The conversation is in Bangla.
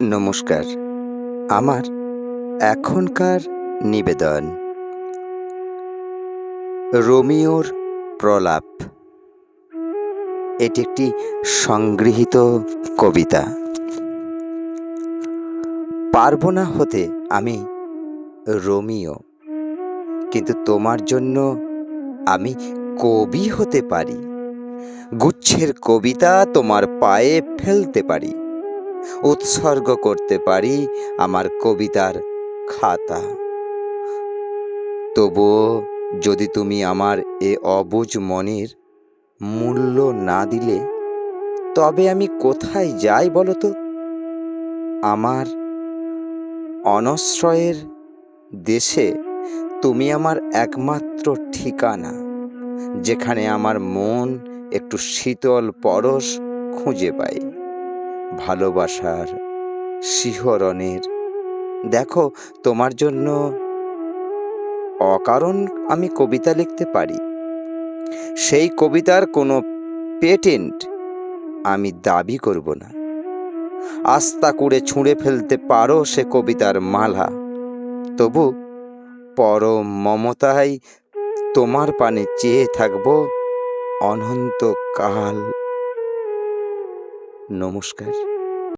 নমস্কার। আমার এখনকার নিবেদন। রোমিওর প্রলাপ। এটি একটি সংগৃহীত কবিতা। পারব না হতে আমি রোমিও, কিন্তু তোমার জন্য আমি কবি হতে পারি। গুচ্ছের কবিতা তোমার পায়ে ফেলতে পারি। উৎসর্গ করতে পারি আমার কবিতার খাতা। তবুও যদি তুমি আমার এ অবুজ মনের মূল্য না দিলে, তবে আমি কোথায় যাই বলো তো? আমার অনশ্রয়ের দেশে তুমি আমার একমাত্র ঠিকানা, যেখানে আমার মন একটু শীতল পরশ খুঁজে পায় ভালোবাসার শিহরণের। দেখো, তোমার জন্য অকারণ আমি কবিতা লিখতে পারি। সেই কবিতার কোনো পেটেন্ট আমি দাবি করব না। আস্তা করে ছুঁড়ে ফেলতে পারো সে কবিতার মালা। তবু পরম মমতায় তোমার পানে চেয়ে থাকব অনন্তকাল। নমস্কার।